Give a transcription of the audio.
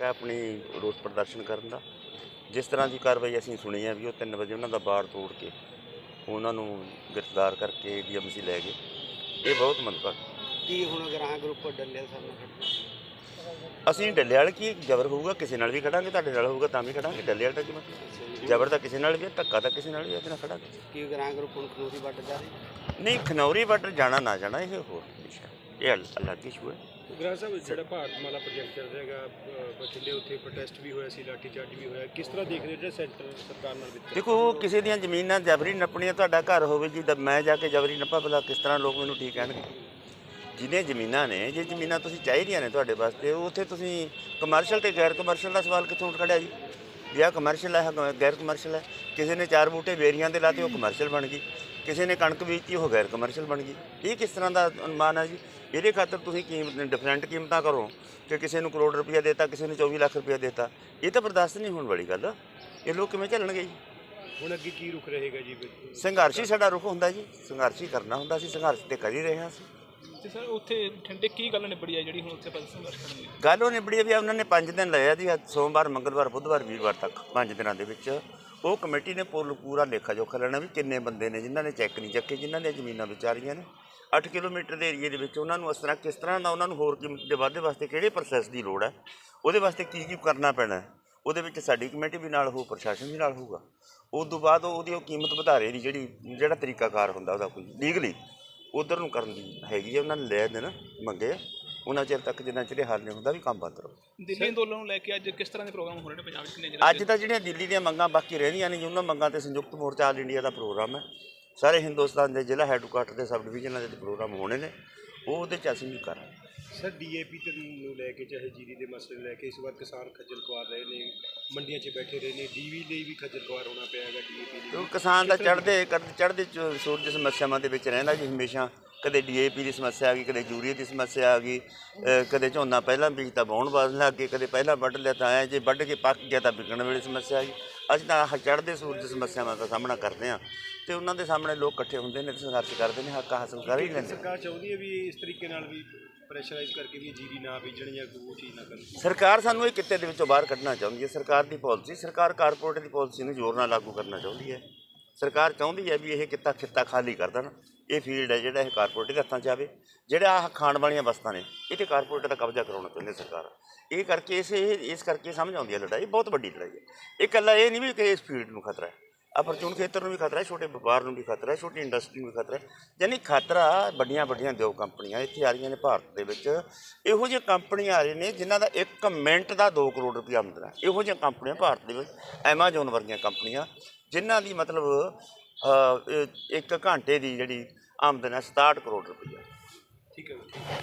ਹੱਕ ਹੈ ਆਪਣੀ ਰੋਸ ਪ੍ਰਦਰਸ਼ਨ ਕਰਨ ਦਾ। ਜਿਸ ਤਰ੍ਹਾਂ ਦੀ ਕਾਰਵਾਈ ਅਸੀਂ ਸੁਣੀ ਹੈ ਵੀ ਉਹ 3 ਵਜੇ ਉਹਨਾਂ ਦਾ ਬਾੜ ਤੋੜ ਕੇ ਉਹਨਾਂ ਨੂੰ ਗ੍ਰਿਫਤਾਰ ਕਰਕੇ ਡੀਐਮਸੀ ਲੈ ਗਏ। ਇਹ ਬਹੁਤ ਮੰਦਭਾਗਾ। ਕੀ ਹੁਣ ਅਗਰ ਆ ਗਰੁੱਪ ਡੱਲੇ ਸਾਹਮਣੇ ਖੜਨਾ ਅਸੀਂ ਡੱਲੇ ਵਾਲ ਕੀ ਜ਼ਬਰ ਹੋਊਗਾ? ਕਿਸੇ ਨਾਲ ਵੀ ਖੜਾਂਗੇ ਤੁਹਾਡੇ ਨਾਲ ਹੋਊਗਾ ਤਾਂ ਵੀ ਖੜਾਂਗੇ ਡੱਲੇ ਵਾਲ ਤਾਂ ਕੀ ਮਤਲਬ ਜ਼ਬਰ ਤਾਂ ਕਿਸੇ ਨਾਲ ਵੀ ਹੈ ਧੱਕਾ ਤਾਂ ਕਿਸੇ ਨਾਲ ਵੀ ਹੈ ਇਹਦੇ ਨਾਲ ਖੜਾਂਗੇ ਕੀ ਅਗਰ ਆ ਗਰੁੱਪ ਹੁਣ ਖਨੂਰੀ ਵੱਟ ਜਾ ਰਹੀ? ਨਹੀਂ ਖਨੌਰੀ ਬਾਰਡਰ ਜਾਣਾ ਨਾ ਜਾਣਾ ਇਹ ਹੋਰ ਵਿਸ਼ਾ ਇਹ ਅਲ- ਅਲੱਗ ਇਸ਼ੂ ਹੈ। ਗ੍ਰਹਿ ਸਾਹਿਬ, ਜਿਹੜਾ ਭਾਰਤਮਾਲਾ ਪ੍ਰੋਜੈਕਟ ਚੱਲ ਰਿਹਾ ਹੈਗਾ ਬਠਿੰਡੇ ਉੱਥੇ ਪ੍ਰੋਟੈਸਟ ਵੀ ਹੋਇਆ ਸੀ ਲਾਠੀ ਚਾਰਜ ਵੀ ਹੋਇਆ। ਕਿਸ ਤਰ੍ਹਾਂ ਦੇਖ ਰਹੇ ਜਿਹੜਾ ਸੈਂਟਰ ਸਰਕਾਰ ਨਾਲ ਵਿੱਚ ਦੇਖੋ ਕਿਸੇ ਦੀਆਂ ਜ਼ਮੀਨਾਂ ਜਬਰੀ ਨੱਪਣੀਆਂ, ਤੁਹਾਡਾ ਘਰ ਹੋਵੇ ਜੀ, ਤਾਂ ਮੈਂ ਜਾ ਕੇ ਜਬਰੀ ਨੱਪਾ, ਭਲਾ ਕਿਸ ਤਰ੍ਹਾਂ ਲੋਕ ਮੈਨੂੰ ਠੀਕ ਕਹਿਣਗੇ? ਜਿਹਨੇ ਜ਼ਮੀਨਾਂ ਨੇ, ਜੇ ਜ਼ਮੀਨਾਂ ਤੁਸੀਂ ਚਾਹੀਦੀਆਂ ਨੇ ਤੁਹਾਡੇ ਵਾਸਤੇ ਉੱਥੇ ਤੁਸੀਂ ਕਮਰਸ਼ੀਅਲ ਤੇ ਗੈਰ ਕਮਰਸ਼ੀਅਲ ਦਾ ਸਵਾਲ ਕਿੱਥੋਂ ਉੱਠ ਖੜਿਆ ਜੀ? ਵੀ ਆਹ ਕਮਰਸ਼ੀਅਲ ਹੈ ਗੈਰ ਕਮਰਸ਼ੀਅਲ ਹੈ। ਕਿਸੇ ਨੇ ਚਾਰ ਬੂਟੇ ਬੇਰੀਆਂ ਦੇ ਲਾਤੇ, ਉਹ ਕਮਰਸ਼ੀਅਲ ਬਣ ਗਈ। ਕਿਸੇ ਨੇ ਕਣਕ ਬੀਜਤੀ ਉਹ ਗੈਰ ਕਮਰਸ਼ੀਅਲ ਬਣ ਗਈ। ਇਹ ਕਿਸ ਤਰ੍ਹਾਂ ਦਾ ਅਨੁਮਾਨ ਹੈ ਜੀ? ਇਹਦੇ ਖਾਤਰ ਤੁਸੀਂ ਕੀਮਤ ਡਿਫਰੈਂਟ ਕੀਮਤਾਂ ਕਰੋ ਕਿ ਕਿਸੇ ਨੂੰ ਕਰੋੜ ਰੁਪਇਆ ਦੇਤਾ ਕਿਸੇ ਨੂੰ 24 ਲੱਖ ਰੁਪਇਆ ਦੇਤਾ। ਇਹ ਤਾਂ ਬਰਦਾਸ਼ਤ ਨਹੀਂ ਹੋਣ ਵਾਲੀ ਗੱਲ। ਇਹ ਲੋਕ ਕਿਵੇਂ ਚੱਲਣਗੇ ਜੀ? ਹੁਣ ਅੱਗੇ ਕੀ ਰੁਕ ਰਹੇਗਾ ਜੀ ਸੰਘਰਸ਼ ਹੀ ਸਾਡਾ ਰੁਖ ਹੁੰਦਾ ਜੀ। ਸੰਘਰਸ਼ ਹੀ ਕਰਨਾ ਹੁੰਦਾ ਸੀ ਸੰਘਰਸ਼ ਤੇ ਕਰ ਹੀ ਰਹੇ ਹਾਂ ਅਸੀਂ। ਤੇ ਸਰ ਉੱਥੇ ਠੰਡੇ ਕੀ ਗੱਲ ਨਿਬੜੀ ਆ ਜਿਹੜੀ ਹੁਣ ਉੱਥੇ ਪਲ ਸੰਘਰਸ਼ ਕਰਨ ਦੀ ਗੱਲ ਉਹ ਨਿਬੜੀ ਆ ਵੀ ਉਹਨਾਂ ਨੇ 5 ਦਿਨ ਲਏ ਆ ਜੀ ਸੋਮਵਾਰ ਮੰਗਲਵਾਰ ਬੁੱਧਵਾਰ ਵੀਰਵਾਰ ਤੱਕ 5 ਦਿਨਾਂ ਦੇ ਵਿੱਚ। ਉਹ ਕਮੇਟੀ ਨੇ ਪੂਰ- ਪੂਰਾ ਲੇਖਾ ਜੋਖਾ ਲੈਣਾ ਵੀ ਕਿੰਨੇ ਬੰਦੇ ਨੇ, ਜਿਨ੍ਹਾਂ ਨੇ ਚੈੱਕ ਨਹੀਂ ਚੱਕੇ, ਜਿਨ੍ਹਾਂ ਦੀਆਂ ਜ਼ਮੀਨਾਂ ਵਿਚਾਰੀਆਂ ਨੇ। 8 ਕਿਲੋਮੀਟਰ ਦੇ ਏਰੀਏ ਦੇ ਵਿੱਚ ਉਹਨਾਂ ਨੂੰ ਇਸ ਤਰ੍ਹਾਂ, ਕਿਸ ਤਰ੍ਹਾਂ ਦਾ ਉਹਨਾਂ ਨੂੰ ਹੋਰ ਕੀਮਤ ਦੇ ਵਾਧੇ ਵਾਸਤੇ ਕਿਹੜੇ ਪ੍ਰੋਸੈਸ ਦੀ ਲੋੜ ਹੈ? ਉਹਦੇ ਵਾਸਤੇ ਕੀ ਕੀ ਕਰਨਾ ਪੈਣਾ ਉਹਦੇ ਵਿੱਚ ਸਾਡੀ ਕਮੇਟੀ ਵੀ ਨਾਲ ਹੋਊ, ਪ੍ਰਸ਼ਾਸਨ ਵੀ ਨਾਲ ਹੋਊਗਾ। ਉਸ ਤੋਂ ਬਾਅਦ ਉਹਦੀ ਉਹ ਕੀਮਤ ਵਧਾਰੇ ਦੀ ਜਿਹੜੀ, ਜਿਹੜਾ ਤਰੀਕਾਕਾਰ ਹੁੰਦਾ ਉਹਦਾ ਕੋਈ ਲੀਗਲੀ ਉਧਰ ਨੂੰ ਕਰਨ ਦੀ ਹੈਗੀ ਹੈ, ਉਹਨਾਂ ਨੇ ਲੈ ਦੇਣ, ਮੰਗੇ ਆ। ਉਹਨਾਂ ਚਿਰ ਤੱਕ ਜਿੰਨਾ ਚਿਰ ਇਹ ਹੱਲ ਨਹੀਂ ਹੁੰਦਾ ਵੀ ਕੰਮ ਬੰਦ ਰਹੋ। ਦਿੱਲੀ ਅੰਦੋਲਨ ਨੂੰ ਲੈ ਕੇ ਅੱਜ ਕਿਸ ਤਰ੍ਹਾਂ ਦੇ ਪ੍ਰੋਗਰਾਮ ਹੋ ਰਹੇ ਨੇ ਪੰਜਾਬ 'ਚ ਕਿੰਨੇ ਜ਼ਿਲ੍ਹੇ ਅੱਜ ਤਾਂ ਜਿਹੜੀਆਂ ਦਿੱਲੀ ਦੀਆਂ ਮੰਗਾਂ ਬਾਕੀ ਰਹਿੰਦੀਆਂ ਨੇ ਜੀ, ਉਹਨਾਂ ਮੰਗਾਂ ਤੇ ਸੰਯੁਕਤ ਮੋਰਚਾ ਆਲ ਇੰਡੀਆ ਦਾ ਪ੍ਰੋਗਰਾਮ ਹੈ ਸਾਰੇ ਹਿੰਦੁਸਤਾਨ ਦੇ ਜ਼ਿਲ੍ਹਾ ਹੈੱਡਕੁਆਟਰ ਦੇ ਸਬ ਡਿਵੀਜ਼ਨਾਂ ਦੇ ਪ੍ਰੋਗਰਾਮ ਹੋਣੇ ਨੇ ਉਹ ਉਹਦੇ ਚ ਅਸੀਂ ਵੀ ਕਰਾਂਗੇ। ਸਰ ਡੀਏਪੀ ਤੇ ਨੂੰ ਲੈ ਕੇ ਚਾਹੇ ਜੀਰੀ ਦੇ ਮਸਲੇ ਨੂੰ ਲੈ ਕੇ ਇਸ ਵਾਰ ਕਿਸਾਨ ਖੱਜਲ ਖੁਆਰ ਰਹੇ ਨੇ ਮੰਡੀਆਂ 'ਚ ਬੈਠੇ ਰਹੇ ਨੇ ਡੀਵੀ ਲਈ ਵੀ ਖੱਜਲ ਖੁਆਰ ਹੋਣਾ ਪਿਆ ਹੈਗਾ ਡੀਏਪੀ ਲਈ ਕਿਸਾਨ ਦਾ ਚੜ੍ਹਦੇ ਚੜ੍ਹਦੇ ਚ- ਸੂਰਜ ਸਮੱਸਿਆਵਾਂ ਦੇ ਵਿੱਚ ਰਹਿੰਦਾ ਜੀ ਹਮੇਸ਼ਾ। ਕਦੇ ਡੀਏਪੀ ਦੀ ਸਮੱਸਿਆ ਆ ਗਈ ਕਦੇ ਯੂਰੀਆ ਦੀ ਸਮੱਸਿਆ ਆ ਗਈ ਕਦੇ ਝੋਨਾ ਪਹਿਲਾਂ ਬੀਜ ਤਾਂ ਵਾਹੁਣ ਵਾਲ ਲੱਗ ਗਏ ਕਦੇ ਪਹਿਲਾਂ ਵੱਢ ਲਿਆ ਤਾਂ ਆਇਆ ਜੇ ਵੱਢ ਕੇ ਪੱਕ ਗਿਆ ਤਾਂ ਵਿਕਣ ਵੇਲੇ ਸਮੱਸਿਆ ਆ ਗਈ। ਅਸੀਂ ਤਾਂ ਚੜ੍ਹਦੇ ਸੂਰਜ ਸਮੱਸਿਆਵਾਂ ਦਾ ਸਾਹਮਣਾ ਕਰਦੇ ਹਾਂ ਤੇ ਉਹਨਾਂ ਦੇ ਸਾਹਮਣੇ ਲੋਕ ਇਕੱਠੇ ਹੁੰਦੇ ਨੇ ਤੇ ਸੰਘਰਸ਼ ਕਰਦੇ ਨੇ ਹੱਕ ਹਾਸਲ ਕਰ ਹੀ ਲੈਂਦੇ ਸਰਕਾਰ ਚਾਹੁੰਦੀ ਹੈ ਵੀ ਇਸ ਤਰੀਕੇ ਨਾਲ ਵੀ ਪ੍ਰੈਸ਼ਰਾਈਜ਼ ਕਰਕੇ ਵੀ ਜੀਰੀ ਨਾ ਬੀਜਣ ਜਾਂ ਕੋਈ ਚੀਜ਼ ਨਾ ਕਰਨ। ਸਰਕਾਰ ਸਾਨੂੰ ਇਹ ਕਿੱਤੇ ਦੇ ਵਿੱਚੋਂ ਬਾਹਰ ਕੱਢਣਾ ਚਾਹੁੰਦੀ ਹੈ ਸਰਕਾਰ ਦੀ ਪਾਲਿਸੀ ਸਰਕਾਰ ਕਾਰਪੋਰੇਟ ਦੀ ਪਾਲਿਸੀ ਨੂੰ ਜ਼ੋਰ ਨਾਲ ਲਾਗੂ ਕਰਨਾ ਚਾਹੁੰਦੀ ਹੈ। ਸਰਕਾਰ ਚਾਹੁੰਦੀ ਹੈ ਵੀ ਇਹ ਕਿੱਤਾ ਖਿੱਤਾ ਖਾਲੀ ਕਰ ਦੇਣ। ਇਹ ਫੀਲਡ ਹੈ ਜਿਹੜਾ ਇਹ ਕਾਰਪੋਰੇਟ ਦੇ ਹੱਥਾਂ 'ਚ ਆਵੇ। ਜਿਹੜਾ ਆਹ ਖਾਣ ਵਾਲੀਆਂ ਵਸਤਾਂ ਨੇ, ਇਹ ਤੇ ਕਾਰਪੋਰੇਟ ਦਾ ਕਬਜ਼ਾ ਕਰਾਉਣਾ ਚਾਹੁੰਦੀ ਸਰਕਾਰ। ਇਹ ਕਰਕੇ ਇਸ ਇਹ- ਇਸ ਕਰਕੇ ਸਮਝ ਆਉਂਦੀ ਹੈ ਲੜਾਈ, ਬਹੁਤ ਵੱਡੀ ਲੜਾਈ ਹੈ। ਇਹ ਇਕੱਲਾ ਇਹ ਨਹੀਂ ਵੀ ਕਿ ਇਸ ਫੀਲਡ ਨੂੰ ਖਤਰਾ ਹੈ। ਆ ਖੇਤਰ ਨੂੰ ਵੀ ਖਤਰਾ ਹੈ, ਛੋਟੇ ਵਪਾਰ ਨੂੰ ਵੀ ਖਤਰਾ ਹੈ, ਛੋਟੀ ਇੰਡਸਟਰੀ ਨੂੰ ਵੀ ਖਤਰਾ ਹੈ। ਯਾਨੀ ਖਤਰਾ ਵੱਡੀਆਂ ਵੱਡੀਆਂ ਉਦਯੋਗ ਕੰਪਨੀਆਂ ਇੱਥੇ ਆ ਰਹੀਆਂ ਨੇ ਭਾਰਤ ਦੇ ਵਿੱਚ। ਇਹੋ ਜਿਹੀਆਂ ਕੰਪਨੀਆਂ ਆ ਰਹੀਆਂ ਨੇ ਜਿਨ੍ਹਾਂ ਦਾ 1 ਮਿੰਟ ਦਾ 2 ਕਰੋੜ ਰੁਪਏ ਆਮਦਨ ਹੈ। ਇਹੋ ਜਿਹੀਆਂ ਕੰਪਨੀਆਂ ਭਾਰਤ ਦੇ ਵਿੱਚ ਐਮਾਜ਼ੋਨ ਵਰਗੀਆਂ ਕੰਪਨੀਆਂ ਜਿਨ੍ਹਾਂ ਦੀ ਮਤਲਬ ਇੱਕ ਘੰਟੇ ਦੀ ਜਿਹੜੀ ਆਮਦਨ ਹੈ 67 ਕਰੋੜ ਰੁਪਈਆ। ਠੀਕ ਹੈ।